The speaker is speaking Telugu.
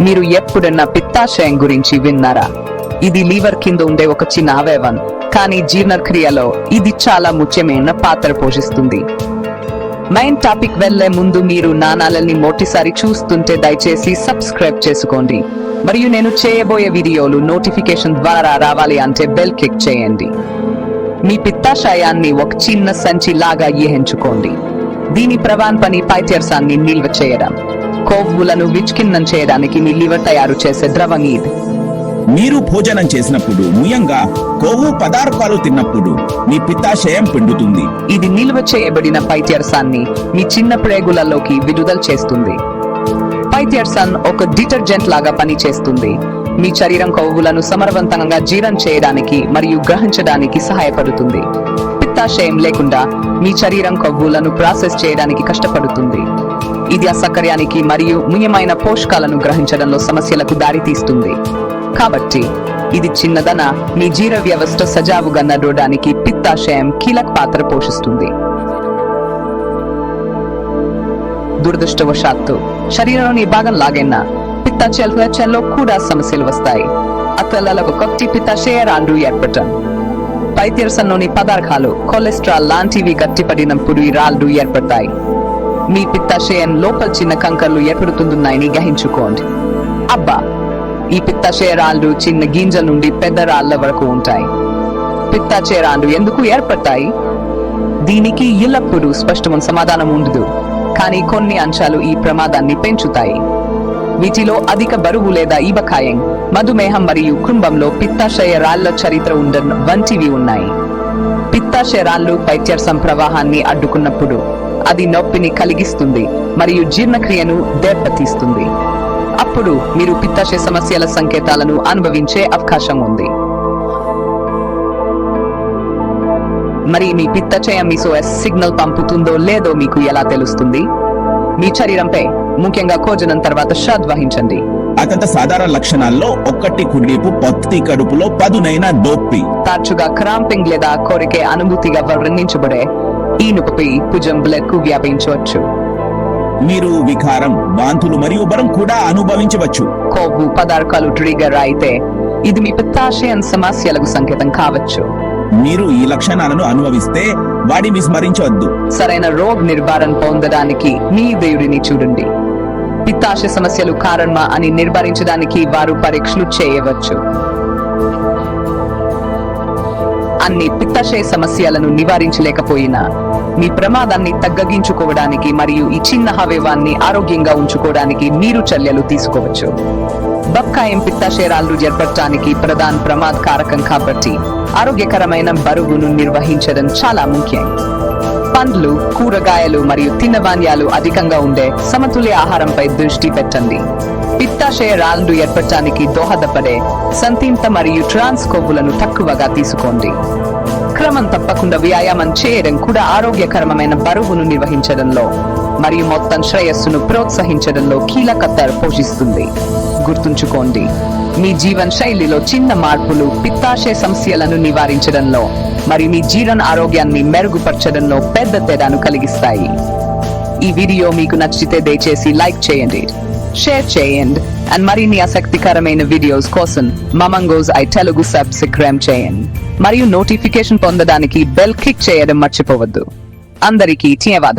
మీరు ఎప్పుడన్నా పిత్తాశయం గురించి విన్నారా? ఇది లీవర్ కింద ఉండే ఒక చిన్న అవయవం కానీ జీర్ణక్రియలో ఇది చాలా ముఖ్యమైన పాత్ర పోషిస్తుంది. మెయిన్ టాపిక్ వెళ్ళే ముందు మీరు నాణాలని మొదటిసారి చూస్తుంటే దయచేసి సబ్స్క్రైబ్ చేసుకోండి. మరియు నేను చేయబోయే వీడియోలు నోటిఫికేషన్ ద్వారా రావాలి అంటే బెల్ క్లిక్ చేయండి. మీ పిత్తాశయాన్ని ఒక చిన్న సంచి లాగా ఊహించుకోండి దీని ప్రవాన్ పని పైత్యర్సాన్ని నిల్వ చేయడం. కొవ్వులను విచ్ఛిన్నం చేయడానికి మీ లివర్ తయారు చేసే ద్రవం ఇది. మీరు భోజనం చేసినప్పుడు ముయంగా కొవ్వు పదార్థాలు తిన్నప్పుడు మీ పిత్తాశయం పిండుతుంది. ఇది నిల్వ చేయబడిన పైత్యర్సాన్ని మీ చిన్న ప్రేగులలోకి విడుదల చేస్తుంది. పైత్యర్సన్ ఒక డిటర్జెంట్ లాగా పనిచేస్తుంది. మీ శరీరం కొవ్వులను సమర్థవంతంగా జీర్ణం చేయడానికి మరియు గ్రహించడానికి సహాయపడుతుంది. పిత్తాశయం లేకుండా మీ శరీరం కొవ్వులను ప్రాసెస్ చేయడానికి కష్టపడుతుంది. ఇది అసకర్యానికి మరియు ముఖ్యమైన పోషకాలను గ్రహించడంలో సమస్యలకు దారితీస్తుంది. కాబట్టి ఇది చిన్నదన మీ జీర వ్యవస్థ సజావుగా నడవడానికి పిత్తాశయం కీలక పాత్ర పోషిస్తుంది. దురదృష్టవశాత్తు శరీరంలోని భాగం లాగైనా పిత్తాశయంలో కూడా సమస్యలు వస్తాయి. అతలకు పిత్తాశయ పిత్తాశయరాలు ఏర్పడటం. పైత్యరసంలోని పదార్థాలు కొలెస్ట్రాల్ లాంటివి గట్టిపడినప్పుడు ఈ రాళ్ళు ఏర్పడతాయి. మీ పిత్తాశయం లోపల చిన్న కంకర్లు ఏర్పడుతున్నాయని గ్రహించుకోండి అబ్బా ఈ పిత్తాశయ రాళ్ళు చిన్న గింజల నుండి పెద్ద రాళ్ళ వరకు ఉంటాయి. పిత్తాశయ రాళ్ళు ఎందుకు ఏర్పడతాయి? దీనికి ఎల్లప్పుడూ స్పష్టమైన సమాధానం ఉండదు కానీ కొన్ని అంశాలు ఈ ప్రమాదాన్ని పెంచుతాయి. వీటిలో అధిక బరువు లేదా ఈబకాయం మధుమేహం మరియు కుటుంబంలో పిత్తాశయ రాళ్ళ చరిత్ర ఉండడం వంటివి ఉన్నాయి. పిత్తాశయ రాళ్ళు పైత్యర్సం ప్రవాహాన్ని అడ్డుకున్నప్పుడు అది నొప్పిని కలిగిస్తుంది మరియు జీర్ణక్రియను దెబ్బతీస్తుంది. అప్పుడు మీరు పిత్తాశయ సమస్యల సంకేతాలను అనుభవించే అవకాశం ఉంది. మరి మీ పిత్తచయం మీ సోఎస్ సిగ్నల్ పంపుతుందో లేదో మీకు ఎలా తెలుస్తుంది? మీ శరీరంపై ముఖ్యంగా భోజనం తర్వాత శ్రద్ధ వహించండి. అత్యంత సాధారణ లక్షణాల్లో ఒక్కటి కుడిపు పత్తి కడుపులో పదునైన దోప్పి తరచుగా క్రాంపింగ్ లేదా కోరికే అనుభూతిగా వర్ణించబడే ఈ నొప్పి భుజం బ్లడ్కు వ్యాపించవచ్చు. మీరు వికారం వాంతులు మరియు బరం కూడా అనుభవించవచ్చు. కొవ్వు పదార్థాలు ట్రిగర్ అయితే ఇది మీ పిత్తాశయం సమస్యలకు సంకేతం కావచ్చు. మీరు ఈ లక్షణాలను అనుభవిస్తే వాడి విస్మరించవద్దు. సరైన రోగ నిర్ధారణ పొందడానికి మీ దేవుడిని చూడండి. పిత్తాశయ సమస్యలు కారణమా అని నిర్ధారించడానికి వారు పరీక్షలు చేయవచ్చు. అన్ని పిత్తాశయ సమస్యలను నివారించలేకపోయినా మీ ప్రమాదాన్ని తగ్గగించుకోవడానికి మరియు ఈ చిన్న అవయవాన్ని ఆరోగ్యంగా ఉంచుకోవడానికి మీరు చర్యలు తీసుకోవచ్చు. బక్కాయం పిత్తాశయరాలు ఏర్పడటానికి ప్రధాన ప్రమాద కారకం కాబట్టి ఆరోగ్యకరమైన బరువును నిర్వహించడం చాలా ముఖ్యం. పండ్లు కూరగాయలు మరియు తినవాన్యాలు అధికంగా ఉండే సమతుల్య ఆహారంపై దృష్టి పెట్టండి. పిత్తాశయ రాళ్ళు ఏర్పడటానికి దోహదపడే సంతింత మరియు ట్రాన్స్ కొవ్వులను తక్కువగా తీసుకోండి. క్రమం తప్పకుండా వ్యాయామం చేయడం కూడా ఆరోగ్యకరమైన బరువును నిర్వహించడంలో మరియు మొత్తం శ్రేయస్సును ప్రోత్సహించడంలో కీలకత పోషిస్తుంది. గుర్తుంచుకోండి మీ జీవన శైలిలో చిన్న మార్పులు పిత్తాశయ సమస్యలను నివారించడంలో మరియు మీ జీవన ఆరోగ్యాన్ని మెరుగుపరచడంలో పెద్ద తేడాను కలిగిస్తాయి. ఈ వీడియో మీకు నచ్చితే దయచేసి లైక్ చేయండి షేర్ చేయండి. అండ్ మరిన్ని ఆసక్తికరమైన వీడియోస్ కోసం మమంగోస్ ఐ తెలుగు సబ్స్క్రైబ్ చేయండి. మరియు నోటిఫికేషన్ పొందడానికి బెల్ క్లిక్ చేయడం మర్చిపోవద్దు. అందరికీ ధన్యవాదాలు.